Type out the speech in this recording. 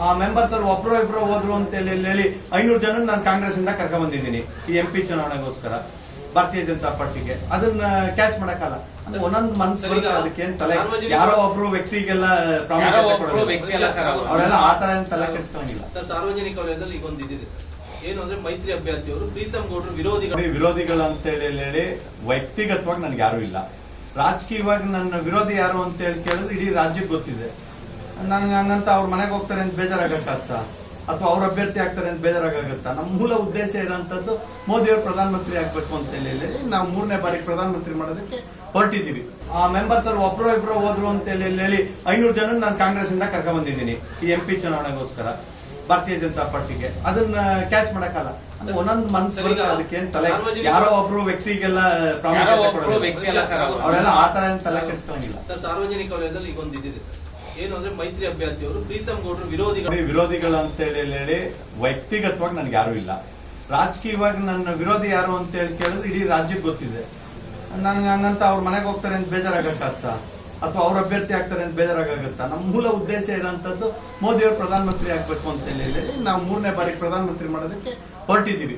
ಆ ಮೆಂಬರ್ಸ್ ಅಲ್ಲಿ ಒಬ್ರು ಇಬ್ರು ಹೋದ್ರು ಅಂತ ಹೇಳಿ ಹೇಳಿ- ಐನೂರು ಜನ ನಾನು ಕಾಂಗ್ರೆಸ್ ಇಂದ ಕರ್ಕೊಂಡ್ ಬಂದಿದ್ದೀನಿ ಈ ಎಂ ಪಿ ಚುನಾವಣೆಗೋಸ್ಕರ ಭಾರತೀಯ ಜನತಾ ಪಾರ್ಟಿಗೆ. ಅದನ್ನ ಕ್ಯಾಚ್ ಮಾಡಕ್ಕಲ್ಲ. ಅಂದ್ರೆ ಒಂದೊಂದು ಮನ್ಸು ಸರ್, ಅದಕ್ಕೆ ಏನ್ ತಲೆ ಯಾರೋ ಒಬ್ರು ವ್ಯಕ್ತಿಗೆಲ್ಲ ಅವರೆಲ್ಲ ಆ ತರ ಏನ್ ತಲೆ ಕೆಡಿಸ್ಕೊಂಡಿಲ್ಲ. ಸರ್ ಸಾರ್ವಜನಿಕ ವಲಯದಲ್ಲಿ ಈಗ ಒಂದು ಇದಿದೆ ಸರ್. ಏನು ಅಂದ್ರೆ ಮೈತ್ರಿ ಅಭ್ಯರ್ಥಿಯವರು ಪ್ರೀತಮ್ ಗೌಡ್ರು ವಿರೋಧಿಗಳು ವಿರೋಧಿಗಳು ಅಂತ ಹೇಳಿ ಹೇಳಿ ವ್ಯಕ್ತಿಗತವಾಗಿ ನನ್ಗೆ ಯಾರು ಇಲ್ಲ. ರಾಜಕೀಯವಾಗಿ ನನ್ನ ವಿರೋಧಿ ಯಾರು ಅಂತ ಹೇಳಿ ಕೇಳಿದ್ರೆ ಇಡೀ ರಾಜ್ಯಕ್ಕೆ ಗೊತ್ತಿದೆ. ನನ್ಗೆ ಹಂಗಂತ ಅವ್ರ ಮನೆಗೆ ಹೋಗ್ತಾರೆ ಅಂತ ಬೇಜಾರಾಗತ್ತಾ ಅಥವಾ ಅವ್ರ ಅಭ್ಯರ್ಥಿ ಆಗ್ತಾರೆ ಅಂತ ಬೇಜಾರಾಗತ್ತಾ ನಮ್ಮ ಮೂಲ ಉದ್ದೇಶ ಇರೋಂಥದ್ದು ಮೋದಿ ಅವರು ಪ್ರಧಾನಮಂತ್ರಿ ಆಗ್ಬೇಕು ಅಂತ ಹೇಳಿ ನಾವು ಮೂರನೇ ಬಾರಿ ಪ್ರಧಾನಮಂತ್ರಿ ಮಾಡೋದಕ್ಕೆ ಹೊರಟಿದ್ದೀವಿ. ಆ ಮೆಂಬರ್ಸ್ ಅಲ್ಲಿ ಒಬ್ರು ಇಬ್ರು ಹೋದ್ರು ಅಂತ ಹೇಳಿ ಐನೂರು ಜನ ನಾನು ಕಾಂಗ್ರೆಸ್ ಇಂದ ಕರ್ಕೊಂಡ್ ಬಂದಿದ್ದೀನಿ. ಈ ಎಂ ಪಿ ಚುನಾವಣೆಗೋಸ್ಕರ ಭಾರತೀಯ ಜನತಾ ಪಾರ್ಟಿಗೆ. ಅದನ್ನ ಕ್ಯಾಚ್ ಮಾಡಕ್ಕಲ್ಲ. ಅಂದ್ರೆ ಒಂದೊಂದು ಮನ್ಸು ಸರ್, ಅದಕ್ಕೆ ತಲೆ ಯಾರೋ ಒಬ್ರು ವ್ಯಕ್ತಿಗೆಲ್ಲ ಪ್ರಾಮುಖ್ಯತೆ ಅವರೆಲ್ಲ ಆ ತರ ಏನ್ ತಲೆ ಕೆಡಿಸ್ಕೊಂಡಿಲ್ಲ ಸರ್ ಸಾರ್ವಜನಿಕ ವಲಯದಲ್ಲಿ ಈಗ ಒಂದಿದ್ದೀರಿ ಸರ್. ಏನು ಅಂದ್ರೆ ಮೈತ್ರಿ ಅಭ್ಯರ್ಥಿಯವರು ಪ್ರೀತಮ್ ಗೌಡರು ವಿರೋಧಿಗಳು ವಿರೋಧಿಗಳು ಅಂತ ಹೇಳಿ ಹೇಳಿ ವ್ಯಕ್ತಿಗತವಾಗಿ ನನ್ಗೆ ಯಾರು ಇಲ್ಲ. ರಾಜಕೀಯವಾಗಿ ನನ್ನ ವಿರೋಧಿ ಯಾರು ಅಂತ ಹೇಳಿ ಕೇಳಿದ್ರೆ ಇಡೀ ರಾಜ್ಯಕ್ಕೆ ಗೊತ್ತಿದೆ. ನನ್ಗೆ ಹಂಗಂತ ಅವ್ರ ಮನೆಗೆ ಹೋಗ್ತಾರೆ ಅಂತ ಬೇಜಾರಾಗತ್ತಾ ಅಥವಾ ಅವ್ರ ಅಭ್ಯರ್ಥಿ ಆಗ್ತಾರೆ ಅಂತ ಬೇಜಾರಾಗತ್ತಾ ನಮ್ಮ ಮೂಲ ಉದ್ದೇಶ ಇರೋಂಥದ್ದು ಮೋದಿ ಅವರು ಪ್ರಧಾನಮಂತ್ರಿ ಆಗ್ಬೇಕು ಅಂತ ಹೇಳಿ ನಾವು ಮೂರನೇ ಬಾರಿ ಪ್ರಧಾನಮಂತ್ರಿ ಮಾಡೋದಕ್ಕೆ ಹೊರಟಿದೀವಿ